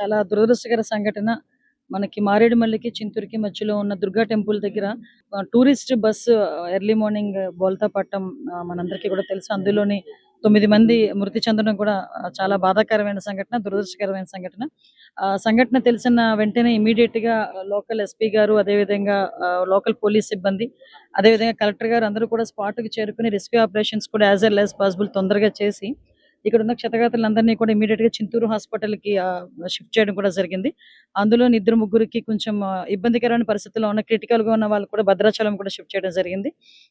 చాలా దురదృష్టకర సంఘటన. మనకి మారేడుమల్లికి చింతూరుకి మధ్యలో ఉన్న దుర్గా టెంపుల్ దగ్గర టూరిస్ట్ బస్సు ఎర్లీ మార్నింగ్ బోల్తా పట్టం మనందరికీ కూడా తెలుసు. అందులోని తొమ్మిది మంది మృతి చెందడం కూడా చాలా బాధాకరమైన సంఘటన దురదృష్టకరమైన సంఘటన. ఆ సంఘటన తెలిసిన వెంటనే ఇమీడియట్గా లోకల్ ఎస్పీ గారు అదేవిధంగా లోకల్ పోలీస్ సిబ్బంది అదేవిధంగా కలెక్టర్ గారు అందరూ కూడా స్పాట్కి చేరుకుని రెస్క్యూ ఆపరేషన్స్ కూడా యాజ్ ఎల్ యాజ్ పాసిబుల్ తొందరగా చేసి ఇక్కడ ఉన్న క్షతగాతులందరినీ కూడా ఇమీడియట్గా చింతూరు హాస్పిటల్కి షిఫ్ట్ చేయడం కూడా జరిగింది. అందులో ఇద్దరు ముగ్గురికి కొంచెం ఇబ్బందికరమైన పరిస్థితుల్లో ఉన్న క్రిటికల్గా ఉన్న వాళ్ళు కూడా భద్రాచలం కూడా షిఫ్ట్ చేయడం జరిగింది.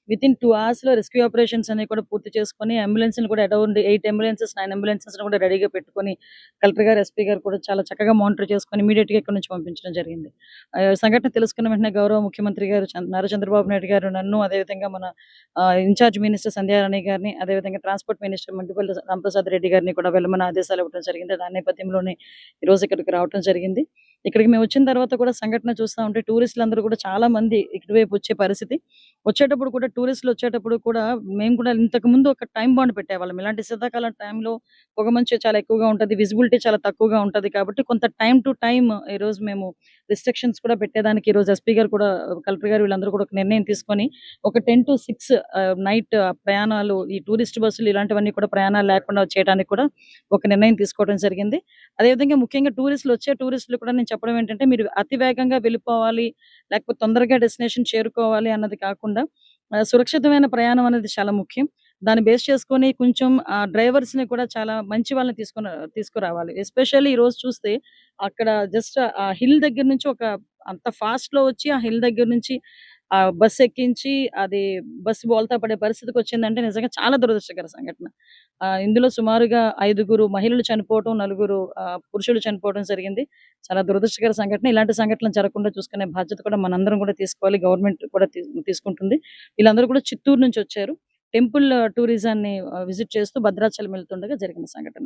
విత్ ఇన్ టూ అవర్స్లో రెస్క్యూ ఆపరేషన్స్ అనేవి కూడా పూర్తి చేసుకొని అంబులెన్స్ కూడా around eight ambulances nine ambulances కూడా రెడీగా పెట్టుకొని కలెక్టర్ గారు ఎస్పీ గారు కూడా చాలా చక్కగా మానిటర్ చేసుకొని ఇమీడియట్గా ఇక్కడ నుంచి పంపించడం జరిగింది. సంఘటన తెలుసుకున్న వెంటనే గౌరవ ముఖ్యమంత్రి గారు నారా చంద్రబాబు నాయుడు గారు నన్ను అదేవిధంగా మన ఇన్ఛార్జ్ మినిస్టర్ సంధ్యారాణి గారిని అదేవిధంగా ట్రాన్స్పోర్ట్ మినిస్టర్ మండిపల్లి రామప్రసాద్ రెడ్డి గారిని కూడా వెళ్ళమని ఆదేశాలు ఇవ్వడం జరిగింది. దాని నేపథ్యంలోనే ఈరోజు రోజు ఇక్కడికి రావడం జరిగింది. ఇక్కడికి మేము వచ్చిన తర్వాత కూడా సంఘటన చూస్తూ ఉంటే టూరిస్టులు అందరూ కూడా చాలా మంది ఇటువైపు వచ్చే పరిస్థితి. వచ్చేటప్పుడు కూడా టూరిస్టులు వచ్చేటప్పుడు కూడా మేము కూడా ఇంతకు ముందు ఒక టైం బాండ్ పెట్టేవాళ్ళం. ఇలాంటి శీతాకాలం టైంలో పొగ మంచు చాలా ఎక్కువగా ఉంటది విజిబిలిటీ చాలా తక్కువగా ఉంటది కాబట్టి కొంత టైం టు టైం ఈ రోజు మేము రిస్ట్రిక్షన్స్ కూడా పెట్టేదానికి ఈ రోజు ఎస్పీ గారు కూడా కలెక్టర్ గారు వీళ్ళందరూ కూడా ఒక నిర్ణయం తీసుకొని ఒక టెన్ టు సిక్స్ నైట్ ప్రయాణాలు ఈ టూరిస్ట్ బస్సులు ఇలాంటివన్నీ కూడా ప్రయాణాలు లేకుండా చేయడానికి కూడా ఒక నిర్ణయం తీసుకోవడం జరిగింది. అదేవిధంగా ముఖ్యంగా టూరిస్టులు వచ్చే టూరిస్టులు కూడా నేను చెప్పడం ఏంటంటే మీరు అతి వేగంగా వెళ్ళిపోవాలి లేకపోతే తొందరగా డెస్టినేషన్ చేరుకోవాలి అన్నది కాకుండా సురక్షితమైన ప్రయాణం అనేది చాలా ముఖ్యం. దాన్ని బేస్ చేసుకొని కొంచెం ఆ డ్రైవర్స్ని కూడా చాలా మంచి వాళ్ళని తీసుకుని తీసుకురావాలి. ఎస్పెషల్లీ ఈ రోజు చూస్తే అక్కడ జస్ట్ ఆ హిల్ దగ్గర నుంచి ఒక అంత ఫాస్ట్లో వచ్చి ఆ హిల్ దగ్గర నుంచి ఆ బస్ ఎక్కించి అది బస్ బోల్తా పడే పరిస్థితికి వచ్చిందంటే నిజంగా చాలా దురదృష్టకర సంఘటన. ఆ ఇందులో సుమారుగా ఐదుగురు మహిళలు చనిపోవటం నలుగురు ఆ, పురుషులు చనిపోవడం జరిగింది. చాలా దురదృష్టకర సంఘటన. ఇలాంటి సంఘటనలు జరగకుండా చూసుకునే బాధ్యత కూడా మనందరం కూడా తీసుకోవాలి. గవర్నమెంట్ కూడా తీసుకుంటుంది. వీళ్ళందరూ కూడా చిత్తూరు నుంచి వచ్చారు. టెంపుల్ టూరిజాన్ని విజిట్ చేస్తూ భద్రాచలం వెళ్తుండగా జరిగిన సంఘటన.